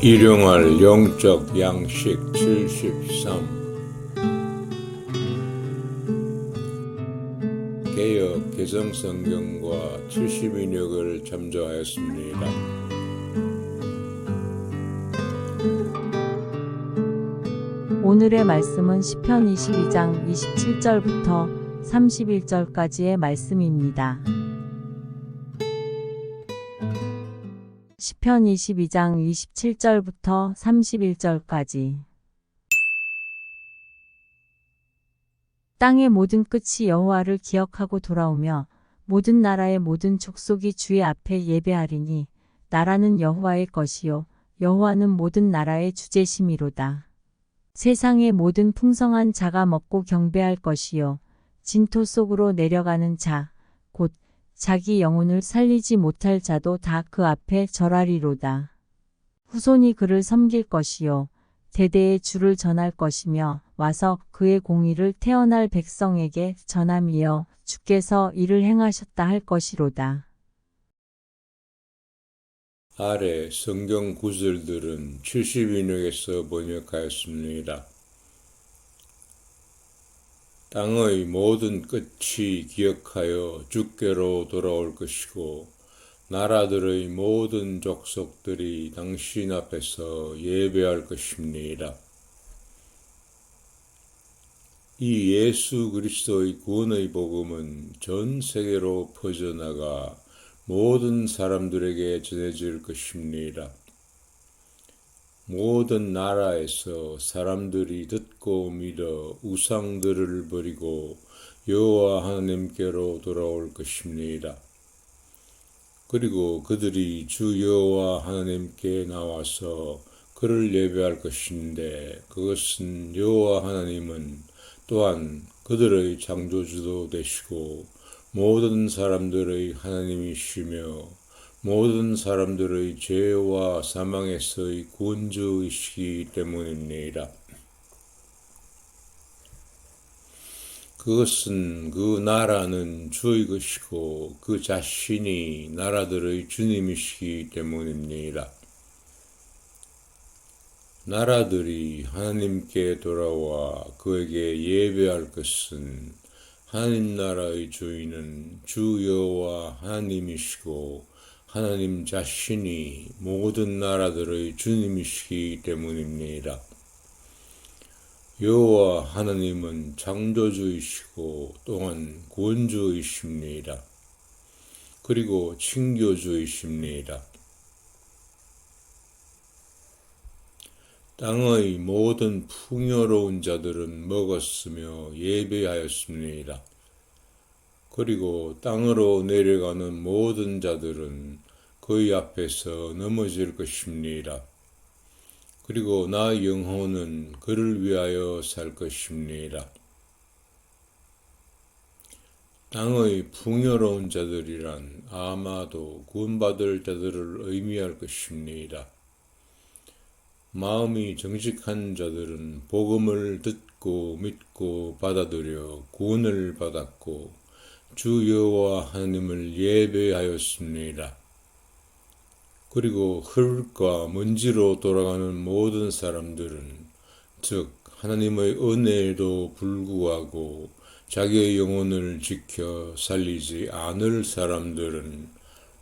일용할 영적 양식 73 개혁 개성성경과 70인역을 참조하였습니다. 오늘의 말씀은 시편 22장 27절부터 31절까지의 말씀입니다. 시편 22장 27절부터 31절까지 땅의 모든 끝이 여호와를 기억하고 돌아오며 모든 나라의 모든 족속이 주의 앞에 예배하리니 나라는 여호와의 것이요 여호와는 모든 나라의 주제심이로다. 세상의 모든 풍성한 자가 먹고 경배할 것이요 진토 속으로 내려가는 자 곧 자기 영혼을 살리지 못할 자도 다 그 앞에 절하리로다. 후손이 그를 섬길 것이요 대대의 주를 전할 것이며 와서 그의 공의를 태어날 백성에게 전함이여 주께서 이를 행하셨다 할 것이로다. 아래 성경 구절들은 70인역에서 번역하였습니다. 땅의 모든 끝이 기억하여 주께로 돌아올 것이고 나라들의 모든 족속들이 당신 앞에서 예배할 것입니다. 이 예수 그리스도의 구원의 복음은 전 세계로 퍼져나가 모든 사람들에게 전해질 것입니다. 모든 나라에서 사람들이 듣고 믿어 우상들을 버리고 여호와 하나님께로 돌아올 것입니다. 그리고 그들이 주 여호와 하나님께 나와서 그를 예배할 것인데 그것은 여호와 하나님은 또한 그들의 창조주도 되시고 모든 사람들의 하나님이시며 모든 사람들의 죄와 사망에서의 구원주이시기 때문입니다. 그것은 그 나라는 주의 것이고 그 자신이 나라들의 주님이시기 때문입니다. 나라들이 하나님께 돌아와 그에게 예배할 것은 하나님 나라의 주인은 주 여호와 하나님이시고 하나님 자신이 모든 나라들의 주님이시기 때문입니다. 여호와 하나님은 창조주이시고 또한 구원주이십니다. 그리고 친교주이십니다. 땅의 모든 풍요로운 자들은 먹었으며 예배하였습니다. 그리고 땅으로 내려가는 모든 자들은 그의 앞에서 넘어질 것입니다. 그리고 나 영혼은 그를 위하여 살 것입니다. 땅의 풍요로운 자들이란 아마도 구원받을 자들을 의미할 것입니다. 마음이 정직한 자들은 복음을 듣고 믿고 받아들여 구원을 받았고 주 여호와 하나님을 예배하였습니다. 그리고 흙과 먼지로 돌아가는 모든 사람들은 즉 하나님의 은혜에도 불구하고 자기의 영혼을 지켜 살리지 않을 사람들은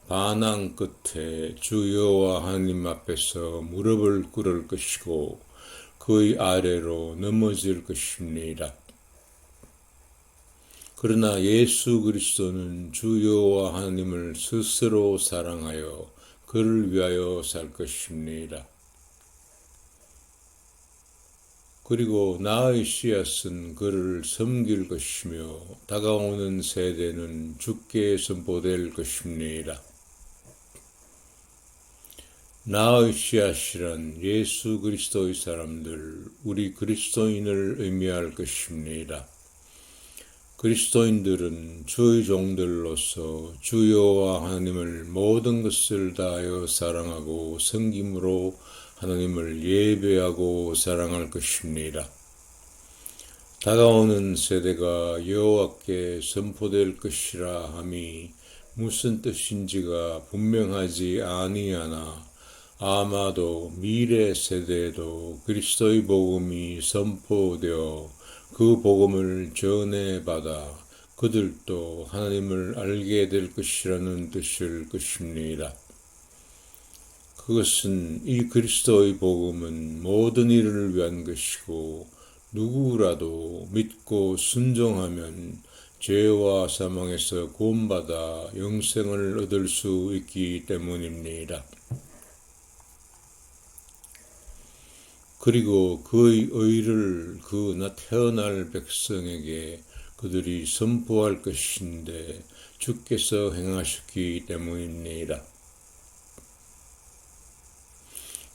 반항 끝에 주 여호와 하나님 앞에서 무릎을 꿇을 것이고 그의 아래로 넘어질 것입니다. 그러나 예수 그리스도는 주 여호와 하나님을 스스로 사랑하여 그를 위하여 살 것입니다. 그리고 나의 씨앗은 그를 섬길 것이며 다가오는 세대는 주께 선포될 것입니다. 나의 씨앗이란 예수 그리스도의 사람들, 우리 그리스도인을 의미할 것입니다. 그리스도인들은 주의 종들로서 주여와 하나님을 모든 것을 다하여 사랑하고 섬김으로 하나님을 예배하고 사랑할 것입니다. 다가오는 세대가 여호와께 선포될 것이라 함이 무슨 뜻인지가 분명하지 아니하나 아마도 미래 세대에도 그리스도의 복음이 선포되어 그 복음을 전해받아 그들도 하나님을 알게 될 것이라는 뜻일 것입니다. 그것은 이 그리스도의 복음은 모든 일을 위한 것이고 누구라도 믿고 순종하면 죄와 사망에서 구원받아 영생을 얻을 수 있기 때문입니다. 그리고 그의 의를 그 태어날 백성에게 그들이 선포할 것인데 주께서 행하셨기 때문입니다.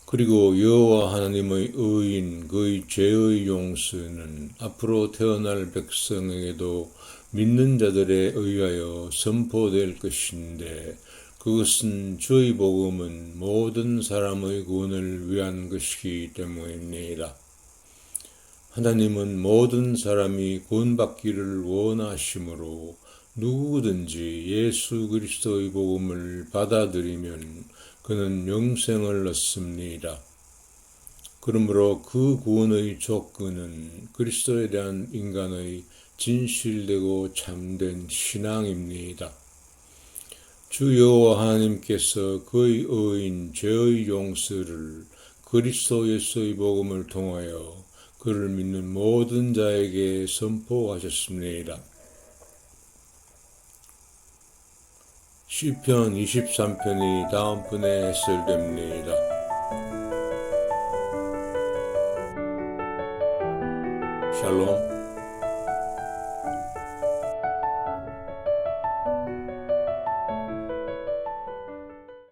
그리고 여호와 하나님의 의인 그의 죄의 용서는 앞으로 태어날 백성에게도 믿는 자들에 의하여 선포될 것인데 그것은 주의 복음은 모든 사람의 구원을 위한 것이기 때문입니다. 하나님은 모든 사람이 구원받기를 원하시므로 누구든지 예수 그리스도의 복음을 받아들이면 그는 영생을 얻습니다. 그러므로 그 구원의 조건은 그리스도에 대한 인간의 진실되고 참된 신앙입니다. 주 여호와 하나님께서 그의 의인 죄의 용서를 그리스도 예수의 복음을 통하여 그를 믿는 모든 자에게 선포하셨습니다. 시편 23편이 다음 분에 해설됩니다. 샬롬